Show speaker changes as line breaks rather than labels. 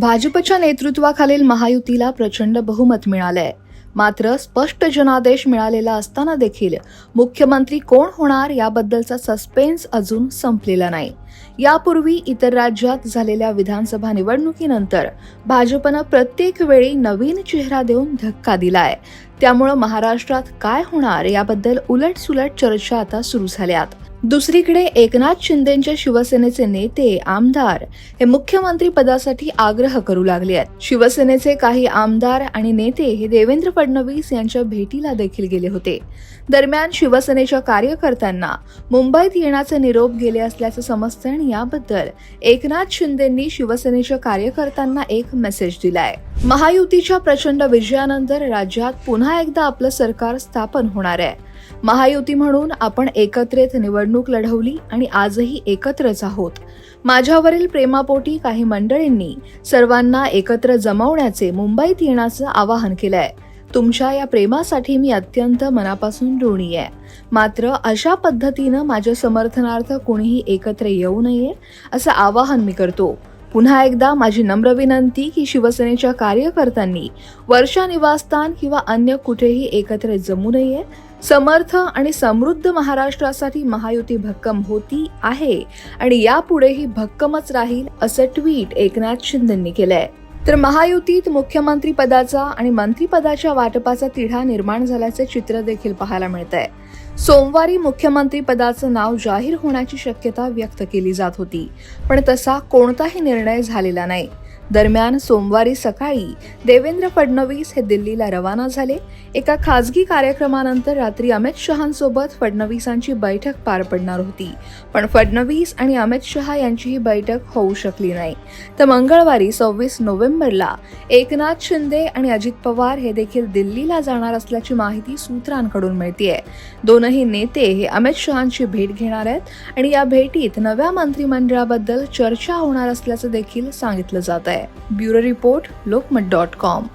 भाजपच्या नेतृत्वाखालील महायुतीला प्रचंड बहुमत मिळालंय. मात्र स्पष्ट जनादेश मिळालेला असताना देखील मुख्यमंत्री कोण होणार याबद्दलचा सस्पेन्स अजून संपलेला नाही. यापूर्वी इतर राज्यात झालेल्या विधानसभा निवडणुकीनंतर भाजपनं प्रत्येक वेळी नवीन चेहरा देऊन धक्का दिलाय. त्यामुळं महाराष्ट्रात काय होणार याबद्दल उलटसुलट चर्चा आता सुरू झाल्यात. दुसरीकडे एकनाथ शिंदेच्या शिवसेनेचे नेते आमदार हे मुख्यमंत्री पदासाठी आग्रह करू लागले आहेत. शिवसेनेचे काही आमदार आणि नेते हे देवेंद्र फडणवीस यांच्या भेटीला देखील गेले होते. दरम्यान शिवसेनेच्या कार्यकर्त्यांना मुंबईत येण्याचे निरोप गेले असल्याचं समजतं आणि याबद्दल एकनाथ शिंदेंनी शिवसेनेच्या कार्यकर्त्यांना एक मेसेज दिलाय. महायुतीच्या प्रचंड विजयानंतर राज्यात पुन्हा एकदा आपलं सरकार स्थापन होणार आहे. महायुती म्हणून आपण एकत्रित निवडणूक लढवली आणि आजही एकत्रच आहोत. माझ्यावरील प्रेमापोटी काही मंडळींनी सर्वांना एकत्र जमवण्याचे मुंबईत येण्याचं आवाहन केलंय. तुमच्या या प्रेमासाठी मी अत्यंत मनापासून ऋणी आहे. मात्र अशा पद्धतीनं माझ्या समर्थनार्थ कोणीही एकत्र येऊ नये असं आवाहन मी करतो. पुन्हा एकदा माझी नम्र विनंती की शिवसेनेच्या कार्यकर्त्यांनी वर्षा निवासस्थान किंवा अन्य कुठेही एकत्र जमू नये. समर्थ आणि समृद्ध महाराष्ट्रासाठी महायुती भक्कम होती आहे आणि यापुढेही भक्कमच राहील असं ट्विट एकनाथ शिंदेंनी केलंय. तर महायुतीत मुख्यमंत्री पदाचा आणि मंत्रीपदाच्या वाटपाचा तिढा निर्माण झाल्याचे चित्र देखील पाहायला मिळत आहे सोमवारी मुख्यमंत्री पदाचं नाव जाहीर होण्याची शक्यता व्यक्त केली जात होती. पण तसा कोणताही निर्णय झालेला नाही. दरम्यान सोमवारी सकाळी देवेंद्र फडणवीस हे दिल्लीला रवाना झाले. एका खासगी कार्यक्रमानंतर रात्री अमित शहांसोबत फडणवीसांची बैठक पार पडणार होती. पण फडणवीस आणि अमित शहा यांची ही बैठक होऊ शकली नाही. तर मंगळवारी सव्वीस नोव्हेंबरला एकनाथ शिंदे आणि अजित पवार हे देखील दिल्लीला जाणार असल्याची माहिती सूत्रांकडून मिळतीये. दोनही नेते हे अमित शहांची भेट घेणार आहेत आणि या भेटीत नव्या मंत्रिमंडळाबद्दल चर्चा होणार असल्याचं देखील सांगितलं जात आहे आहे bureau report Lokmat dot com.